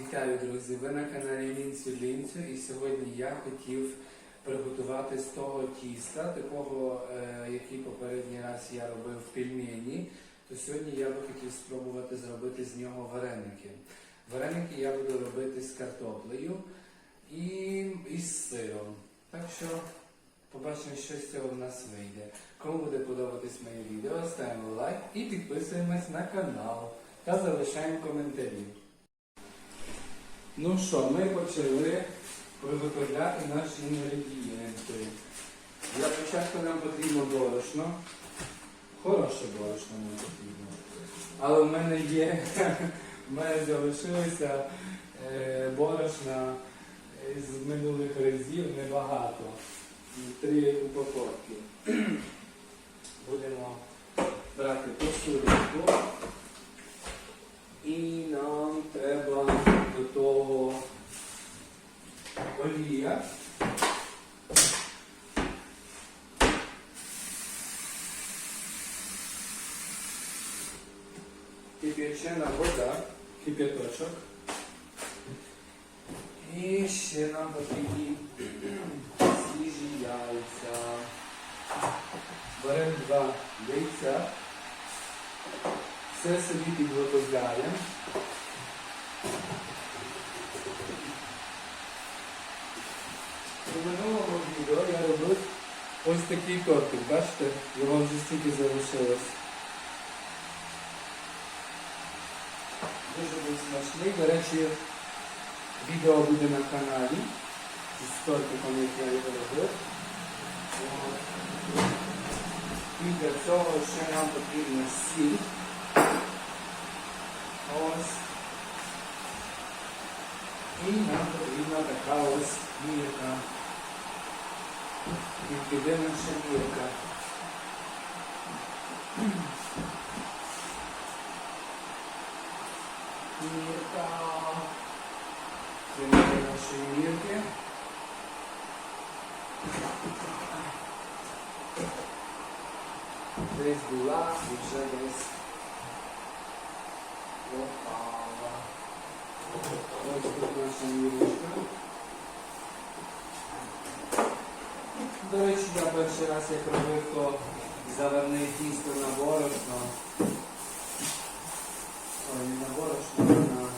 Вітаю, друзі! Ви на каналі Лінцю Лінцю і сьогодні я хотів приготувати з того тіста, такого, е, який попередній раз я робив в пельмені, то сьогодні я би хотів спробувати зробити з нього вареники. Вареники я буду робити з картоплею і, з сиром. Так що побачимо, що з цього в нас вийде. Кому буде подобатись моє відео, ставимо лайк і підписуємось на канал та залишаємо коментарі. Ну що, ми почали приготовляти наші інгредієнти. Для початку нам потрібно борошно. Хороше борошно нам потрібно. Але в мене є, в мене залишилося е, борошна з минулих разів небагато. Три упаковки. Будемо брати посудку. І нам олія. Кип'ячена вода, кип'яточок. І ще нам потрібні свіжі яйця. Беремо два яйця. Все собі підготовляємо. Минулому відео я робив ось такий тортик, бачите? Його вже стільки залишилось. Дуже був смачний. До речі, відео буде на каналі з тортиком, як я його робив. І для цього ще нам потрібна сіль. Ось. І нам потрібна така ось мірка. Піде наша мірка. Мірка. Це нашої мірки. Десь була і вже десь пропала. Ось тут наша мірочка. До речі, я перший раз як робив, то заварне тісто на борошно. Ой, не на борошно, а на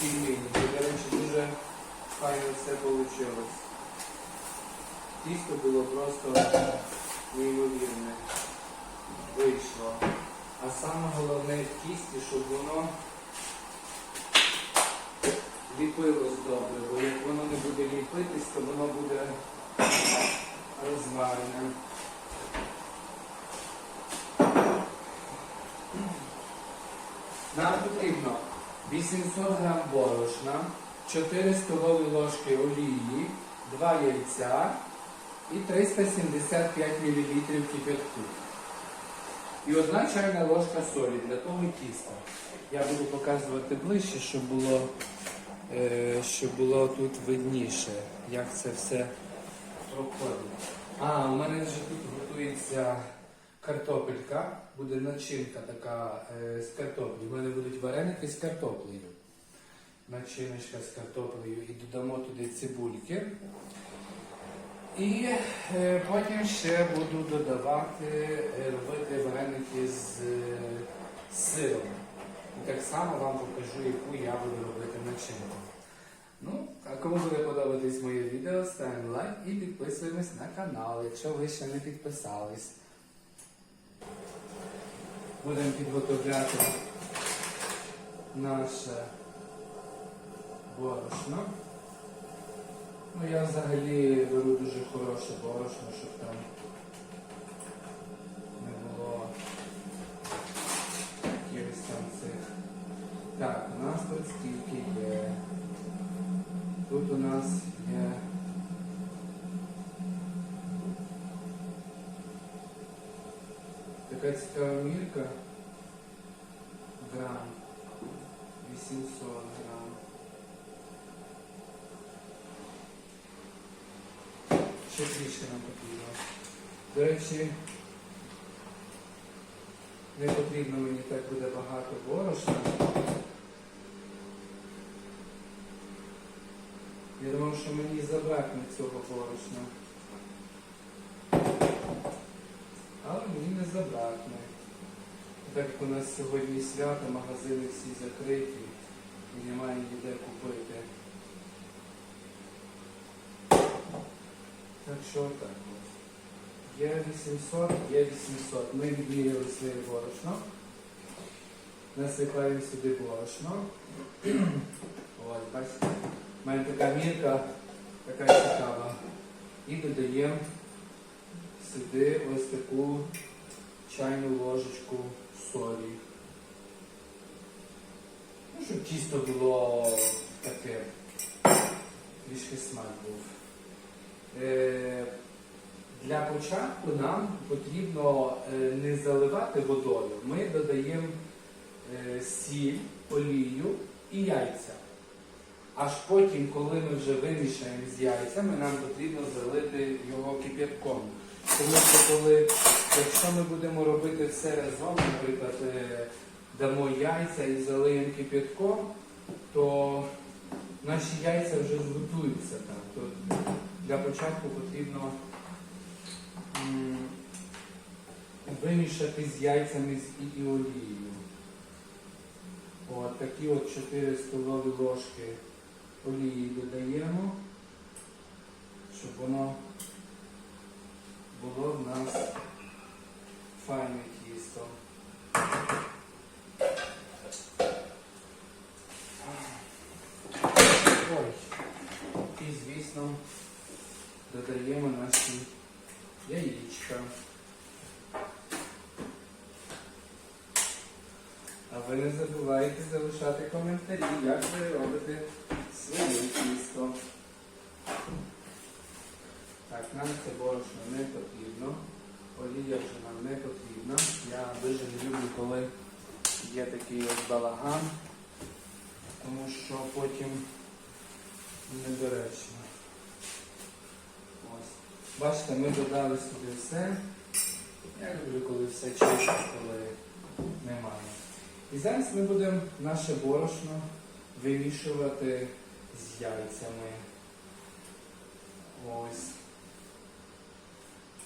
пельмені. До речі, дуже файно все вийшло. Тісто було просто неймовірне. Вийшло. А саме головне в тісті, щоб воно ліпилось добре, бо як воно не буде ліпитись, то воно буде розварене. Нам потрібно 800 грам борошна, 4 столові ложки олії, 2 яйця і 375 мл кипятку. І одна чайна ложка солі для того тіста. Я буду показувати ближче, щоб було, е, щоб було тут видніше, як це все проходить. А, у мене вже тут готується картопелька, буде начинка така е, з картоплі. У мене будуть вареники з картоплею. Начиночка з картоплею і додамо туди цибульки. І е, потім ще буду додавати, е, робити вареники з е, сиром. І так само вам покажу, яку я буду робити начинку. Ну, а кому буде подобатись моє відео, ставимо лайк і підписуємось на канал, якщо ви ще не підписались. Будемо підготовляти наше борошно. Ну, я взагалі беру дуже хороше борошно, щоб там Тут у нас є. Така цікава мірка. Грам. 800 грам. Ще трішки нам потрібно. До речі, не потрібно мені так буде багато борошна. Я думав, що мені забракне цього борошна. Але мені не забракне. Так як у нас сьогодні свято, магазини всі закриті і немає ніде купити. Так що так от. Є 800, є 800. Ми відміряли своє борошно. Насипаємо сюди борошно. Ось, бачите. У мене така мірка, така цікава. І додаємо сюди ось таку чайну ложечку солі. Ну, щоб тісто було таке, трішки смак був. Е, для початку нам потрібно е, не заливати водою. Ми додаємо е, сіль, олію і яйця. Аж потім, коли ми вже вимішаємо з яйцями, нам потрібно залити його кип'ятком. Тому що коли, якщо ми будемо робити все разом, наприклад, е, дамо яйця і залиємо кип'ятком, то наші яйця вже зготуються. То для початку потрібно вимішати з яйцями і олією. От такі от 4 столові ложки олії додаємо, щоб воно було в нас файне тісто. Ой. І, звісно, додаємо наші яєчка. А ви не забувайте залишати коментарі, як ви робите своє тісто. Так, нам це борошно не потрібно. Олія вже нам не потрібна. Я дуже не люблю, коли є такий ось балаган, тому що потім недоречно. Ось. Бачите, ми додали сюди все. Я люблю, коли все чисто, коли немає. І зараз ми будемо наше борошно вимішувати з яйцями. Ось.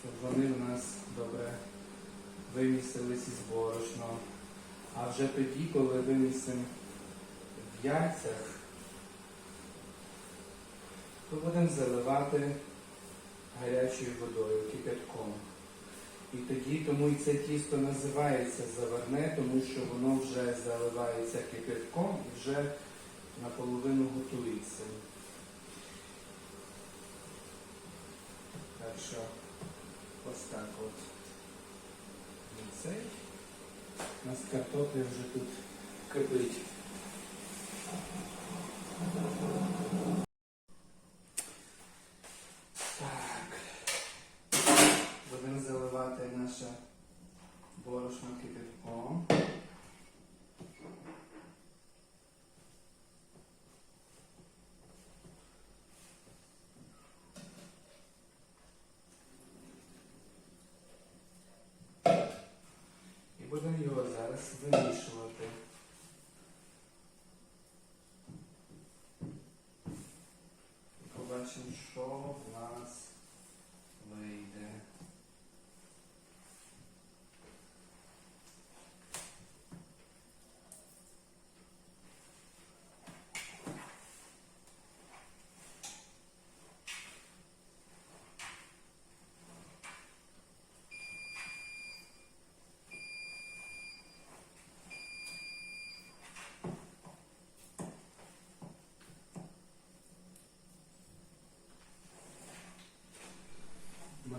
Щоб вони в нас добре вимісились із борошном. А вже тоді, коли вимісимо в яйцях, то будемо заливати гарячою водою, кипятком. І тоді тому і це тісто називається заварне, тому що воно вже заливається кипятком і вже наполовину готується. Так що ось так от. І цей. У нас картопля вже тут кипить. Так. Будемо заливати наше борошно кипятком. І будемо його зараз вимішувати. Побачимо, що в нас вийде.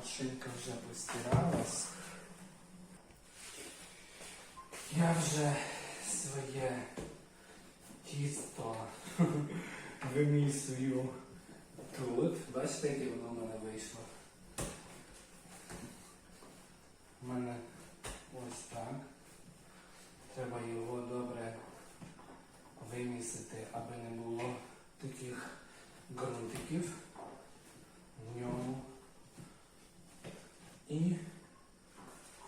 Машинка вже постиралась. Я вже своє тісто вимісую тут. Бачите, яке воно в мене вийшло? У мене ось так. Треба його добре вимісити, аби не було таких грунтиків в ньому. І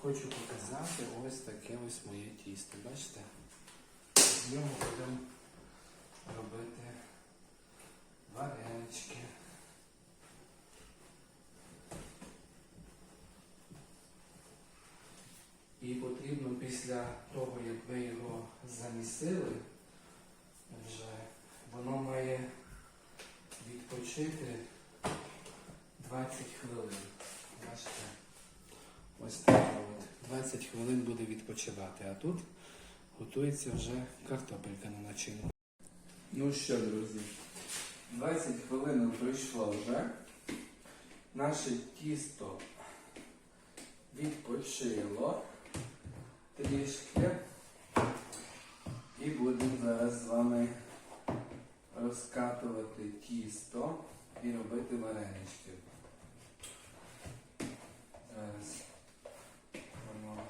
хочу показати ось таке ось моє тісто. Бачите? З нього будемо робити варенички. І потрібно після того, як ви його замісили, хвилин буде відпочивати, а тут готується вже картопелька на начинку. Ну що, друзі, 20 хвилин пройшло вже. Наше тісто відпочило трішки. І будемо зараз з вами розкатувати тісто і робити варенички. Зараз воно.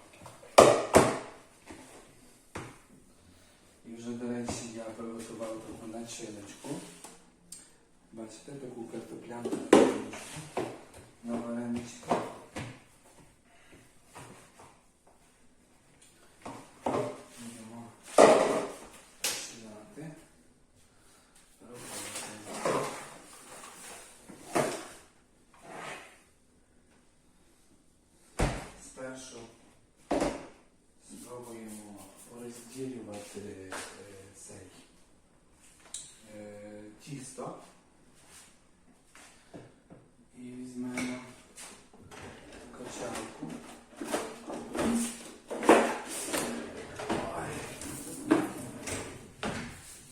І вже, до речі, я приготував таку начиночку. Бачите, таку картопляну начиночку. Будемо починати робити. Спершу спробуємо розділювати е, цей е, тісто. І візьмемо качалку. Ой.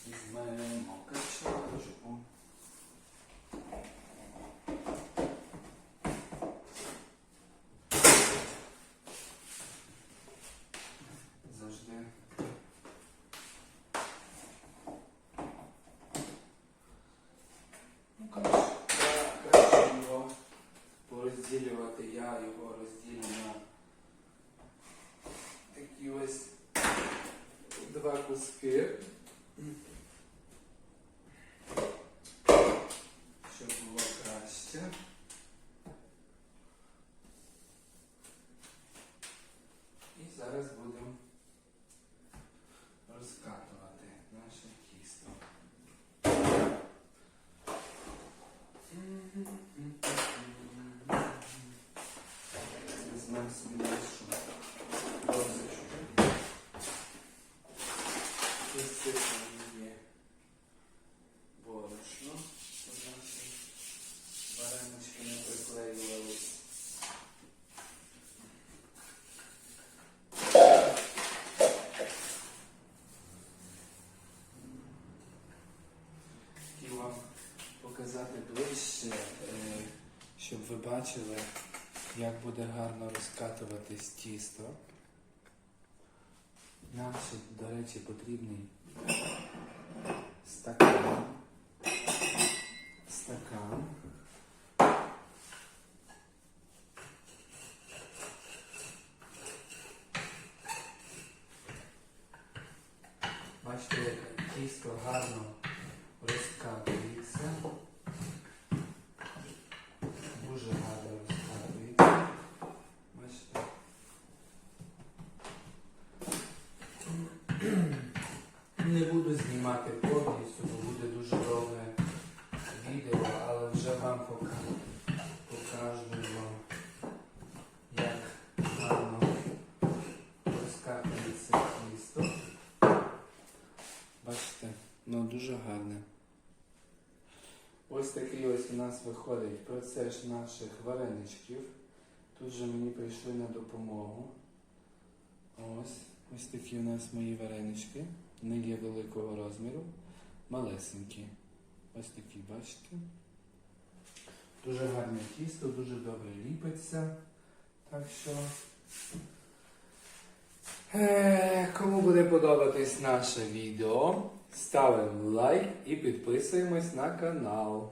Візьмемо качалочку. Завжди. Ну, краще, краще його порозділювати. Я його розділю на такі ось куски. Щоб було краще. І зараз будемо розкатувати наше тісто. Візьмемо собі нашу досочку. Її борошно, щоб наші варенички не приклеювались. Хотів вам показати ближче, е, щоб ви бачили, як буде гарно розкатуватись тісто. Нам ще, до речі, потрібний стакан. Стакан. Бачите, як тісто гарно розкатується. Дуже гарно розкатується. Бачите. Не буду знімати повністю, бо буде дуже довге відео, але вже вам покажу, покажу вам, як гарно розкатується тісто. Бачите, ну дуже гарне. Ось такий ось у нас виходить процес наших вареничків. Тут же мені прийшли на допомогу. Ось, ось такі у нас мої варенички. Вони є великого розміру, малесенькі. Ось такі, бачите. Дуже гарне тісто, дуже добре ліпиться. Так що. Е, Кому буде подобатись наше відео, ставимо лайк і підписуємось на канал.